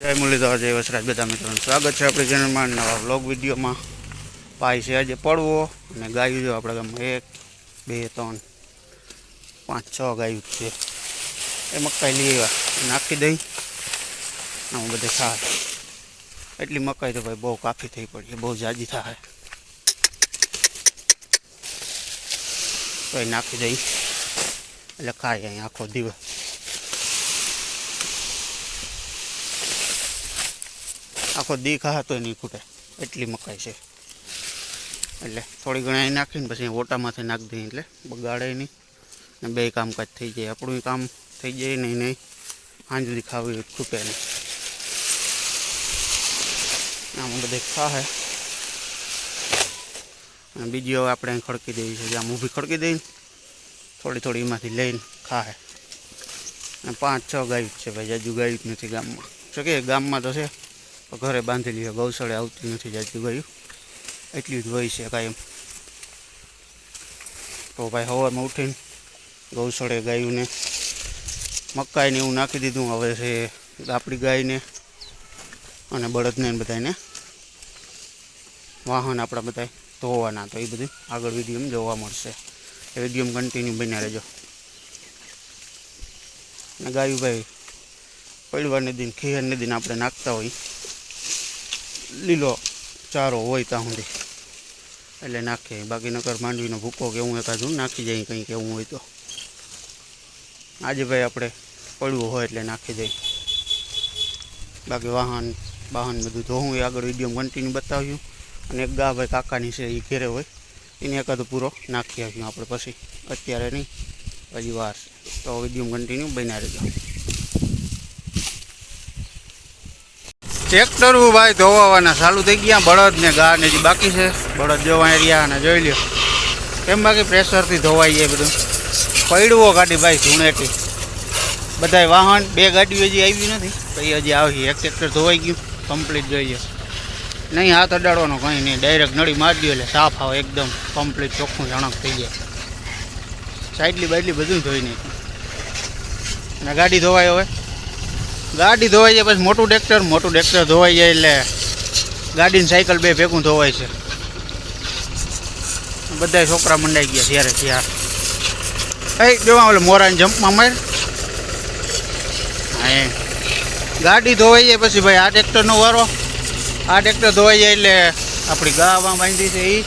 જય મુરલીધર, જય વસરાજ બધા મિત્રોનું સ્વાગત છે આપણી ચેનલમાં. નવા વ્લોગ વિડીયોમાં પાય છે આજે પડવો અને ગાયું જો આપણા ગામમાં એક, બે, ત્રણ, પાંચ, છ ગાયું છે. એ મકાઈ લઈ આવ્યા. નાખી દઈ. આમાં બધે ખાય. એટલી મકાઈ તો ભાઈ બહુ કાફી થઈ પડી બહુ જાજી થાય. તો નાખી દઈ. એટલે ખાય અહીં આખો દિવસ. આખો દી ખાતો નહીં ખૂટે. એટલી મકાઈ છે. એટલે થોડી ઘણી નાખીને પછી ઓટામાંથી નાખી દઈએ એટલે બગાડે નહીં. ને બે કામકાજ થઈ જાય. આપણું કામ થઈ જાય નહીં નહીં. સાંજ સુધી ખાવી ખૂટે નહીં. આમાં બધે ખાહે અને બીજી હવે આપણે ખડકી દેવી છે. આમ ઊભી ખડકી દઈને થોડી થોડી એમાંથી લઈને ખાહે અને પાંચ છ ગાયું છે ભાઈ. જાજુ ગાયું નથી ગામમાં. શું કે ગામમાં તો છે. ઘરે બાંધેલી છે. ગૌશાળે આવતી નથી જાજુ ગાયું. એટલી જ હોય છે કાયમ. તો ભાઈ સવારમાં ઉઠીને ગૌશાળે ગાયુંને મકાઈને એવું નાખી દીધું. હવે છે આપણી ગાયને અને બળદને બધાને વાહન આપણા બધા ધોવાના. તો એ બધું આગળ વિડીયોમાં જોવા મળશે. એ વિડીયોમાં કન્ટિન્યુ બન્યા રહેજો. અને ગાયું ભાઈ પડવાને દિન ખીહરને દિન આપણે નાખતા હોય. લીલો ચારો હોય ત્યાં સુધી. એટલે નાખીએ બાકી નકર માંડવીનો ભૂકો કે એવું એકાદું નાખી જાય કંઈ કેવું હોય તો. આજે ભાઈ આપણે પડવું હોય એટલે નાખી દઈએ. બાકી વાહન વાહન બધું ધોવું એ આગળ વીડિયો કન્ટિન્યુ બતાવ્યું. અને એક ગા ભાઈ કાકાની છે એ ઘેરે હોય. એને એકાદો પૂરો નાખી આવ્યું આપણે પછી. અત્યારે નહીં, હજી વાર. તો વીડિયો કન્ટિન્યુ બનાવી રહેજો. ટ્રેક્ટર ભાઈ ધોવાના ચાલુ થઈ ગયા. બળદ ને ગા ને જે બાકી છે. બળદ જોવા રહ્યા અને જોઈ લ્યો. એમ બાકી પ્રેશરથી ધોવાઈ જાય બધું? પડવો ગાડી ભાઈ ઝૂણેટી બધાય વાહન, બે ગાડીઓ હજી આવી નથી. એ હજી આવી. એક ટ્રેક્ટર ધોવાઈ ગયું. કમ્પ્લીટ જોઈએ નહીં, હાથ અડાડવાનો કંઈ નહીં. ડાયરેક્ટ નળી મારી દો એટલે સાફ આવે એકદમ. કમ્પ્લીટ ચોખ્ખું જણક થઈ જાય. સાઈડલી બાઈડલી બધું ધોઈ નાખ્યું. અને ગાડી ધોવાય હવે. ગાડી ધોવાઈ જાય પછી મોટું ટ્રેક્ટર મોટું ટ્રેક્ટર ધોવાઈ જાય એટલે ગાડીની સાયકલ બે ભેગું ધોવાય છે. બધા છોકરા મંડાઈ ગયા ત્યારે ત્યાં એ જોવા ઓલે મોરાને જમ્પમાં માર. હા ગાડી ધોવાઈ જાય પછી ભાઈ આ ટ્રેક્ટરનો વારો. આ ટ્રેક્ટર ધોવાઈ જાય એટલે આપણી ગામાં બાંધી છે એ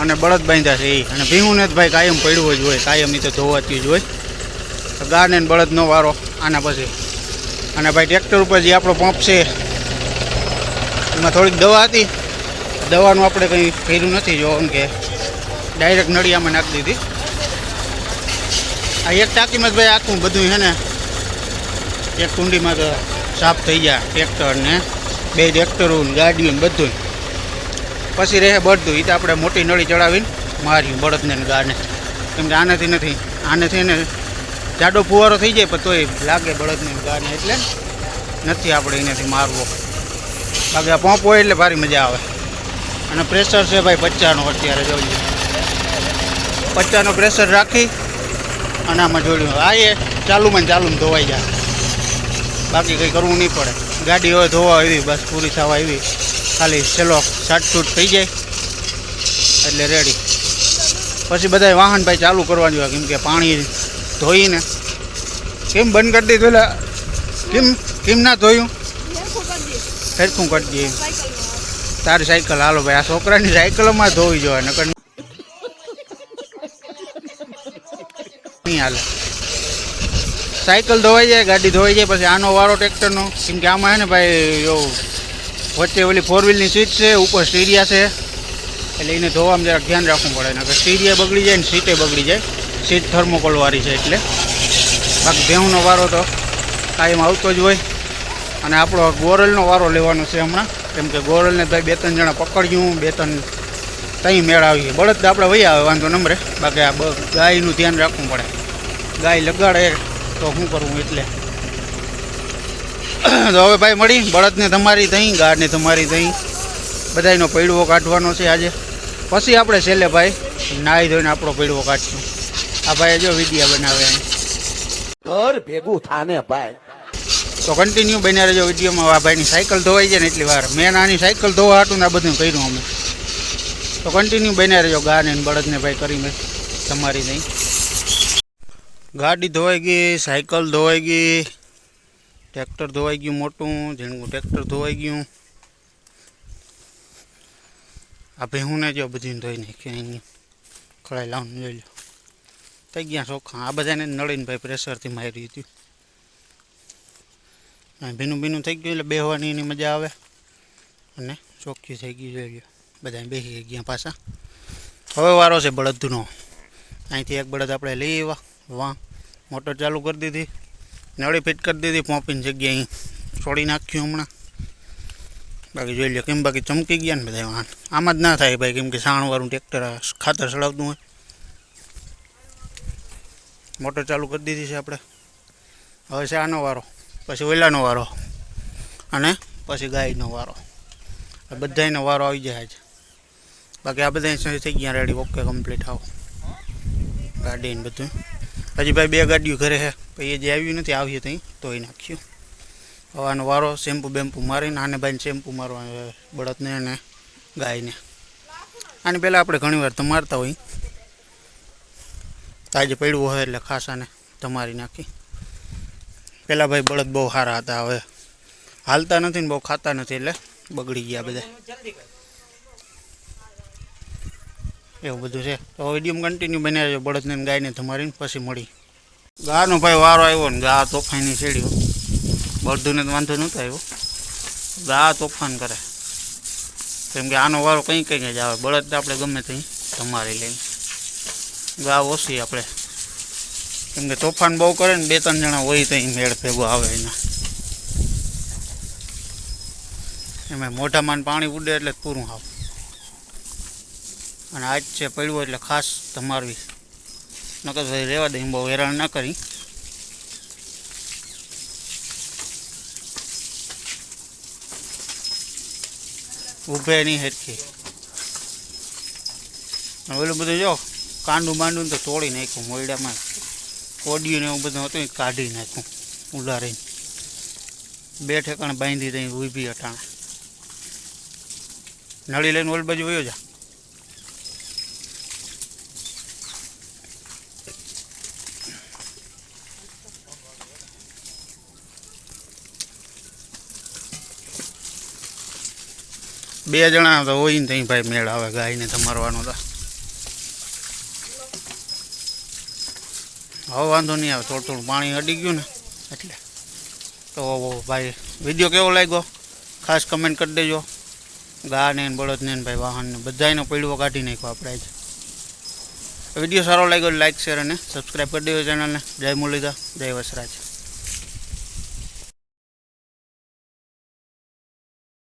અને બળદ બાંધ્યા છે એ અને ભીહુને જ ભાઈ કાયમ પડ્યું જ હોય, કાયમ એ તો ધોવાતી જ હોય. તો ગાને બળદનો વારો. આના પછી અને ભાઈ ટ્રેક્ટર ઉપર જે આપણો પંપ છે, એમાં થોડીક દવા હતી. દવાનું આપણે કંઈ કર્યું નથી જો કે ડાયરેક્ટ નળિયામાં નાખી દીધી. આ એક ટાંકીમાં ભાઈ આખું બધું છે ને, એક કુંડીમાં તો સાફ થઈ જાય ટ્રેક્ટર ને, બે ટ્રેક્ટરો ને ગાડીઓ ને બધું પછી રહે બળદું એ તો આપણે મોટી નળી ચડાવીને માર્યું બળદને ગાને. કેમ કે આનાથી નથી, આનેથી ને જાડો ફુવારો થઈ જાય, પણ તોય લાગે બળદની ગાને એટલે નથી આપણે એનાથી મારવો. બાકી આ પંપ હોય એટલે ભારી મજા આવે. અને પ્રેશર છે ભાઈ પચ્ચાનો અત્યારે જોઈએ પચ્ચાનો પ્રેશર રાખી અને આમાં જોડ્યું આ એ ચાલુમાં ચાલુમાં ધોવાઈ જાય. બાકી કંઈ કરવું નહીં પડે. ગાડી હોય ધોવા આવી, બસ પૂરી થવા આવી. ખાલી છેલ્લો સાટસૂટ થઈ જાય, એટલે રેડી પછી બધાય વાહન ભાઈ ચાલુ કરવાનું હોય, કેમ કે પાણી ધોઈને. કેમ બંધ કરી દીધું એટલે કેમ કેમ ના ધોયું? સરખું કરી દઈએ તારી સાયકલ હાલો ભાઈ, આ છોકરાની સાયકલમાં ધોવી જોઈએ નકર નહીં હાલે. સાયકલ ધોવાઈ જાય, ગાડી ધોવાઈ જાય, પછી આનો વારો ટ્રેક્ટરનો. કેમ કે આમાં છે ને ભાઈ એવું વચ્ચે ઓલી ફોર વ્હીલની સીટ છે, ઉપર સ્ટીરિયા છે. એટલે એને ધોવામાં જરાક ધ્યાન રાખવું પડે, નકર સ્ટીરિયા બગડી જાય ને સીટે બગડી જાય. સીટ થર્મોકોલવાળી છે એટલે. બાકી ભેહુંનો વારો તો કાયમ આવતો જ હોય. અને આપણો ગોરલનો વારો લેવાનો છે હમણાં. કેમ કે ગોરલને ભાઈ બે ત્રણ જણા પકડ્યું, બે ત્રણ ત્યાં મેળ આવી બળદ આપણે વહી આવે, વાંધો નંબરે બાકી આ ગાયનું ધ્યાન રાખવું પડે. ગાય લગાડે તો શું કરવું એટલે. તો હવે ભાઈ મળી, બળદને તમારી થઈ ગાડને તમારી થઈ બધાયનો પૈડવો કાઢવાનો છે આજે. પછી આપણે છેલ્લે ભાઈ નાહી ધોઈને આપણો પૈડવો કાઢશું. આ ભાઈ જો વિડીયા બનાવે. ઘર ભેગું થાને ભાઈ. તો કન્ટિન્યુ બન્યા રહેજો વિડીયોમાં. આ ભાઈની સાયકલ ધોવાઈ જાય ને એટલી વાર. મેં આની સાયકલ ધોવા હાટું ને આ બધું કર્યું અમે. તો કન્ટિન્યુ બન્યા રહેજો ગા ને બળદને ભાઈ કરીને. તમારી નહીં. ગાડી ધોવાઈ ગઈ સાયકલ ધોવાઈ ગઈ. ટ્રેક્ટર ધોવાઈ ગયું મોટું ઝીણકું ટ્રેક્ટર ધોવાઈ ગયું. આ ભેહુંને જો બધીને ધોઈ નાખી અહીં ખડાઈ લાવવાનું જોઈ લો. થઈ ગયા ચોખ્ખા. આ બધાને નળીને ભાઈ પ્રેશરથી મારી હતી. ભીનું ભીનું થઈ ગયું એટલે બેહવાની એની મજા આવે. અને ચોખ્ખી થઈ ગયું જોઈ લો બધા બેસી ગયા પાછા. હવે વારો છે બળદનો. અહીંથી એક બળદ આપણે લઈ આવ્યા. વાહ, મોટર ચાલુ કરી દીધી. નળી ફિટ કરી દીધી, પોંપીની જગ્યાએ અહીં છોડી નાખ્યું હમણાં. બાકી જોઈ લો કેમ બાકી ચમકી ગયા ને બધા વાહન. આમાં જ ના થાય ભાઈ, કેમ કે સાણવાળું ટ્રેક્ટર ખાતર ચડાવતું હોય. મોટર ચાલુ કરી દીધી છે આપણે. હવે છે આનો વારો, પછી ઓલાનો વારો અને પછી ગાયનો વારો. બધાનો વારો આવી જાય છે. બાકી આ બધા થઈ ગયા રેડી ઓકે કમ્પ્લીટ આવો. ગાડી ને બધું. હજી ભાઈ બે ગાડીઓ ઘરે છે પછી એ જે આવ્યું નથી આવ્યું ત્યાં ધોઈ નાખ્યું હવે વારો શેમ્પુ બેમ્પુ મારીને, આને ભાઈને શેમ્પુ મારવાનું બળદને અને ગાયને. આની પહેલાં આપણે ઘણીવાર તો મારતા હોય આજે પડ્યું હોય એટલે ખાસ આને તમારી નાખી. પહેલાં ભાઈ બળદ બહુ સારા હતા, હવે હાલતા નથી ને બહુ ખાતા નથી એટલે બગડી ગયા બધા. એવું બધું છે. તો વીડિયો કન્ટિન્યુ બન્યા છે બળદને ગાયને તમારીને પછી મળી. ગાનો ભાઈ વારો આવ્યો ને, ગા તોફાની છેડ્યો બળદુને તો વાંધો નહોતો આવ્યો. ગા તોફાન કરે. કેમ કે આનો વારો કંઈ કંઈ જ આવે. બળદ આપણે ગમે ત્યાં તમારી લઈને. ગા ઓછી આપણે. કેમ તોફાન બહુ કરે ને, બે ત્રણ જણા હોય તો મેળ ભેગો આવે એના. એમાં મોઢામાં પાણી ઉડે એટલે પૂરું આવ અને આજ છે પડ્યું એટલે ખાસ તમારવી. નકર ભાઈ રહેવા દઈ બહુ હેરાન ના કરી. ઊભે નહીં હેરખી. ઓલું બધું જો કાંડું બાંડું તો તોડી નાખ્યું, મોયડામાં કોડિયું ને એવું બધું હતું કાઢી નાખ્યું, ઉલારીને. બે ઠેકાણે બાંધી દઈ ઊભી અટાણે. નળી લઈને ઓલ બાજુ વયો જા. બે જણા તો હોય ને ત્યાં ભાઈ મેળ આવે ગાયને તમારવાનો તો. હવે વાંધો નહીં આવે, થોડું થોડું પાણી અડી ગયું ને, એટલે. તો ભાઈ, વીડિયો કેવો લાગ્યો? ખાસ કમેન્ટ કરી દેજો. ગા ને બળદ ને ભાઈ વાહનને બધાયનો પૈડવો કાઢી નાખ્યો આપણે આજે. વીડિયો સારો લાગ્યો લાઈક શેર અને સબસ્ક્રાઈબ કરી દેજો ચેનલને જય મુરલીધા જય વસરાજ.